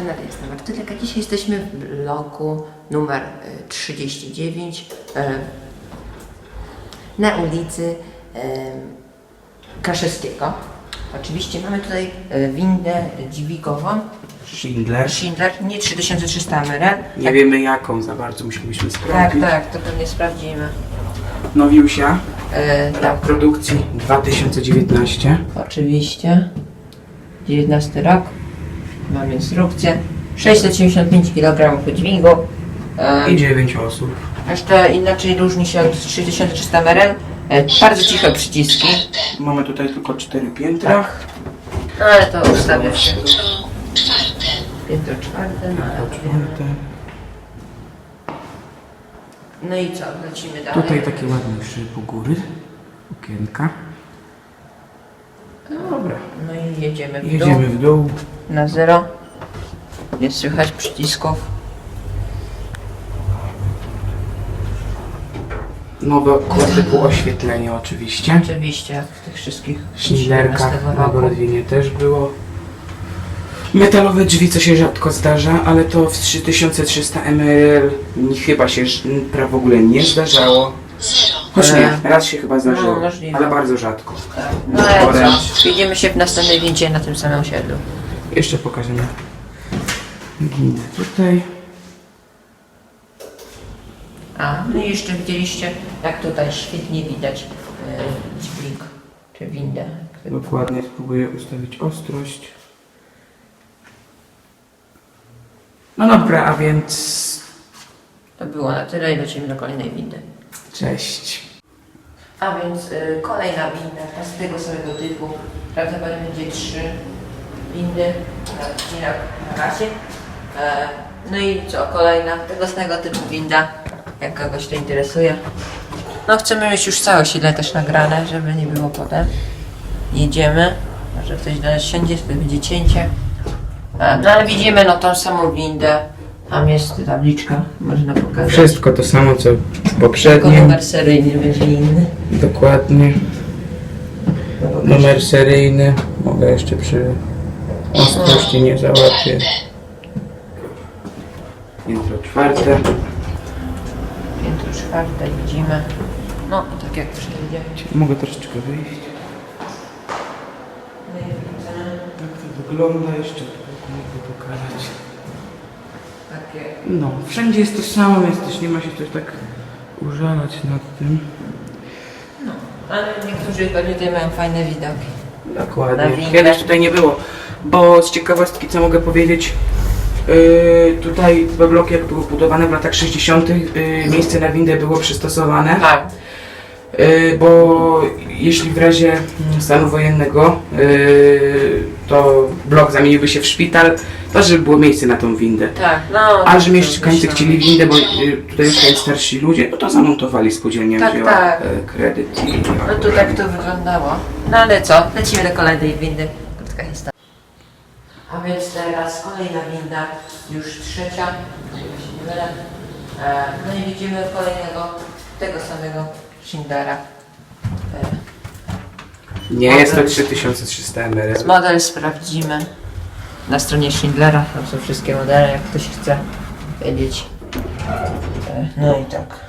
W kanale Jasna Martylek, a dzisiaj jesteśmy w bloku numer y, 39 e, na ulicy e, Kaszewskiego. Oczywiście mamy tutaj windę dźwigową Schindler. Schindler, nie 3300 MRL. Nie wiemy jaką za bardzo musielibyśmy Tak, sprawdzić. tak, to pewnie sprawdzimy. Nowiusia E, tak, produkcji 2019. oczywiście. 19 rok. Mam instrukcję. 675 kg dźwigu. E, I 9 osób. Jeszcze inaczej różni się od 3300 MRL. E, Bardzo ciche przyciski. Mamy tutaj tylko 4 piętra. No ale to ustawię się. Piętro czwarte, no Czwarte. No i co, lecimy dalej. Tutaj takie ładne szyb u góry. Okienka. No dobra. No i jedziemy w dół. Jedziemy w dół. Na zero. Nie słychać przycisków. Nowe typu oświetlenie oczywiście. Oczywiście, jak w tych wszystkich Schindlerka 17 na roku. Też było. Metalowe drzwi, co się rzadko zdarza, ale to w 3300 ml chyba się ż- pra- w ogóle nie zdarzało. Choć nie, raz się chyba zdarzyło, No, możliwe. ale bardzo rzadko. No ale Orange. widzimy się w następnej windzie na tym samym osiedlu. Jeszcze pokażemy windę tutaj. A, no i jeszcze widzieliście, jak tutaj świetnie widać e, dźwig, czy windę. Dokładnie spróbuję ustawić ostrość. No dobra, a więc To było na tyle i lecimy do kolejnej windy. cześć. A więc y, kolejna winda, z tego samego typu. Prawdopodobnie będzie trzy windy na odcinek na razie. E, no i co, kolejna tego samego typu winda, jak kogoś to interesuje. No chcemy mieć już całe osiedle też nagrane, żeby nie było potem. Jedziemy. Może ktoś do nas siądzie, to będzie cięcie. E, no ale widzimy no tą samą windę. Tam jest tabliczka, można pokazać. Wszystko to samo co Tylko poprzednie. numer seryjny będzie inny. Dokładnie. Numer seryjny. Mogę jeszcze przy ostrości nie załapię. Piętro czwarte. Piętro czwarte widzimy. No, tak jak wszędzie. Mogę troszeczkę wyjść. No Jak to wygląda jeszcze tylko mogę pokazać. takie... No, wszędzie jest to samo, więc też nie ma się też tak użalać nad tym. No, ale niektórzy pewnie tutaj mają fajne widoki. Na Dokładnie. windę. Kiedyś tutaj nie było. Bo z ciekawostki co mogę powiedzieć, yy, tutaj we bloku jak było budowane w latach 60. Yy, miejsce na windę było przystosowane. Tak. Yy, bo jeśli w razie stanu wojennego yy, to blok zamieniłby się w szpital, to żeby było miejsce na tą windę. Tak, no. A że mieszkańcy chcieli windę, bo yy, tutaj mieszkają starsi ludzie, no to zamontowali spółdzielnia Tak, wzięła tak. yy, kredyt i No to tak to wyglądało. No ale co, lecimy do kolejnej windy. Krótka historia. A więc teraz kolejna winda, już trzecia, jeśli się nie mylę. E, no i widzimy kolejnego, tego samego Schindlera. Nie jest to 3300 ml. Model sprawdzimy na stronie Schindlera. Tam są wszystkie modele, jak ktoś chce wiedzieć. E, No i tak.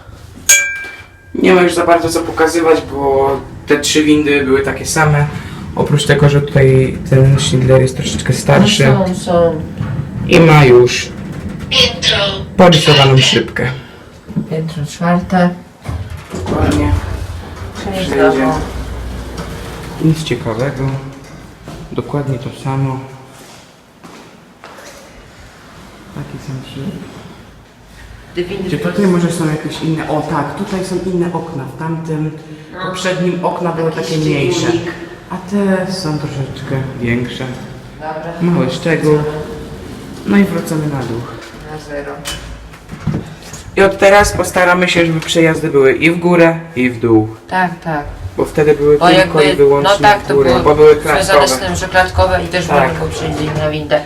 Nie ma już za bardzo co pokazywać, bo te trzy windy były takie same. Oprócz tego, że tutaj ten Schindler jest troszeczkę starszy No są, są. i ma już porysowaną szybkę. Piętro czwarte. Dokładnie. Czyli Wszędzie. znowu. Nic ciekawego. Dokładnie to samo. Trzy. Te windy Czy tutaj może są jakieś inne? O tak, tutaj są inne okna. W tamtym poprzednim okna były takie mniejsze. A te są troszeczkę większe. Dobra. Mały szczegół. No i wracamy na dół. Na zero. I od teraz postaramy się, żeby przejazdy były i w górę, i w dół. Tak, tak. Bo wtedy były Bo tylko jakby, i wyłącznie no tak, w to górę, było bo były związane z klatkowe. tym, że klatkowe i też Tak. tak. na windę.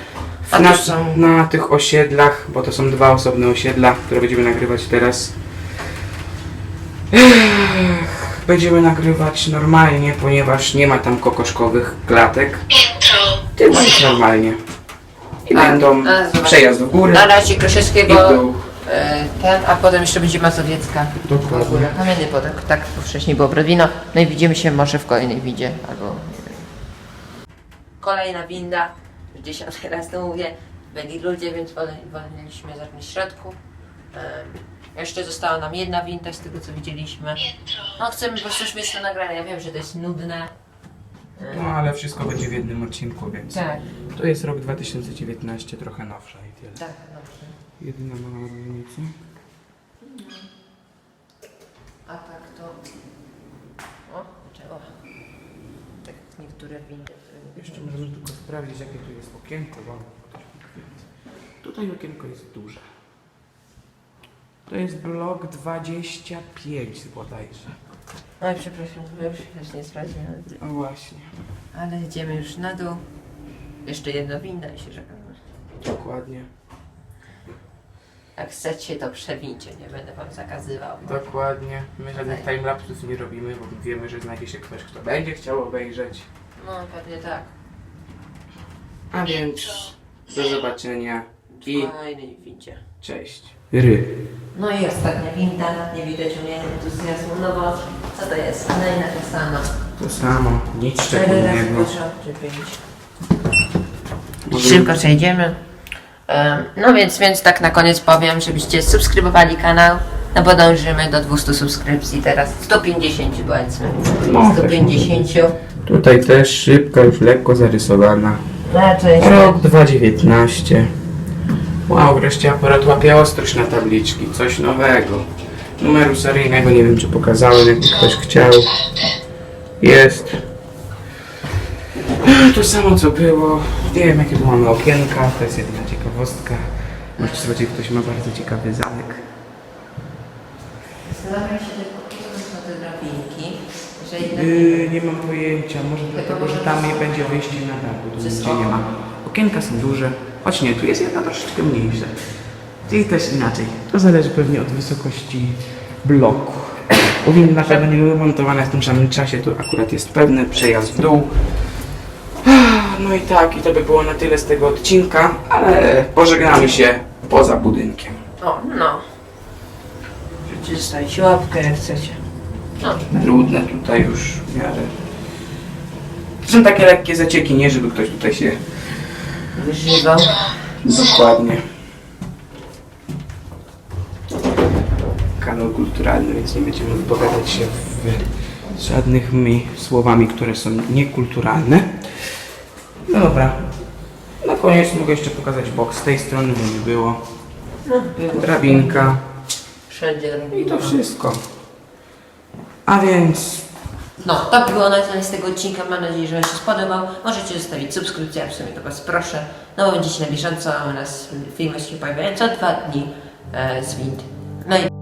A Na, tu są... na tych osiedlach, bo to są dwa osobne osiedla, które będziemy nagrywać teraz. Ech, będziemy nagrywać normalnie, ponieważ nie ma tam kokoszkowych klatek. Tylko jest normalnie. I A, będą a, zobacz. przejazd w górę Na razie i w Kraszewskiego dół. E, ten, a potem jeszcze będzie Mazowiecka. Dokładnie. Kamienny Podek, tak bo wcześniej było Brodwino. No i widzimy się może w kolejnej widzie, albo nie wiem. Kolejna winda, już dziesiąty raz to mówię, byli ludzie, więc wole- woleliśmy zacząć w środku. Em, jeszcze została nam jedna winda z tego co widzieliśmy. No chcemy po prostu śmieszne nagrania, ja wiem, że to jest nudne. No ale wszystko będzie w jednym odcinku, więc Tak, to jest rok 2019, trochę nowsza i tyle. tak, dobrze. Jedyna mała różnica. A tak to... O, czego? Tak niektóre windy. Jeszcze możemy tylko sprawdzić, jakie tu jest okienko. Kwiat. Tutaj okienko jest duże. To jest blok 25 bodajże. Oj, przepraszam, ja już też nie sprawdziłam. O właśnie, Ale idziemy już na dół. Jeszcze jedna winda i się żegnamy. dokładnie. Jak chcecie, to przewincie, nie będę wam zakazywał. Dokładnie. My żadnych timelapsów nie robimy, bo wiemy, że znajdzie się ktoś, kto będzie chciał obejrzeć. No, pewnie tak. A więc do zobaczenia i kolejnej windzie. cześć. Ry. No i ostatnia winda, nie widać u mnie entuzjazmu, no bo co to jest? Kolejna to samo. To samo, nic Cztery razy szczególnego. dużo, czy pięć. Szybko przejdziemy. No więc, więc tak na koniec powiem, żebyście subskrybowali kanał. No bo dążymy do 200 subskrypcji teraz. 150 powiedzmy. No, 150. Tutaj też szybka, już lekko zarysowana. Raczej. Rok 2019. Wow, wreszcie aparat łapie ostrość na tabliczki. Coś nowego. Numeru seryjnego nie wiem, czy pokazałem, jakby ktoś chciał. Jest. To samo co było. Nie wiem, jakie tu mamy okienka. To jest jedyna ciekawostka. Możecie zobaczyć, ktoś ma bardzo ciekawy zamek. Zastanawiam się są te drabinki. Że jednak... Yy, nie mam pojęcia, może dlatego, że tam nie będzie wyjście na dach, bo tu nigdzie nie ma. Okienka są duże, choć nie, tu jest jedna troszeczkę mniejsza. I też inaczej. To zależy pewnie od wysokości bloku. Powinny na pewno nie były montowane w tym samym czasie, tu akurat jest pewny przejazd w dół. No i tak, i to by było na tyle z tego odcinka, ale pożegnamy się poza budynkiem. O, no. Zostawić łapkę, jak chcecie. No, Trudne tutaj już w miarę. To są takie lekkie zacieki, nie żeby ktoś tutaj się wyżywał. Dokładnie. Kanał kulturalny, więc nie będziemy wypowiadać się w żadnymi słowami, które są niekulturalne. No dobra. Na koniec mogę jeszcze pokazać bok z tej strony, bo nie było. Drabinka. Wszędzie I to wszystko. A więc No, to było na tyle z tego odcinka. Mam nadzieję, że Wam się spodobał. Możecie zostawić subskrypcję, w sumie to Was proszę. No bo będziecie na bieżąco, a u nas filmy się pojawiają co dwa dni e, z Wind. No i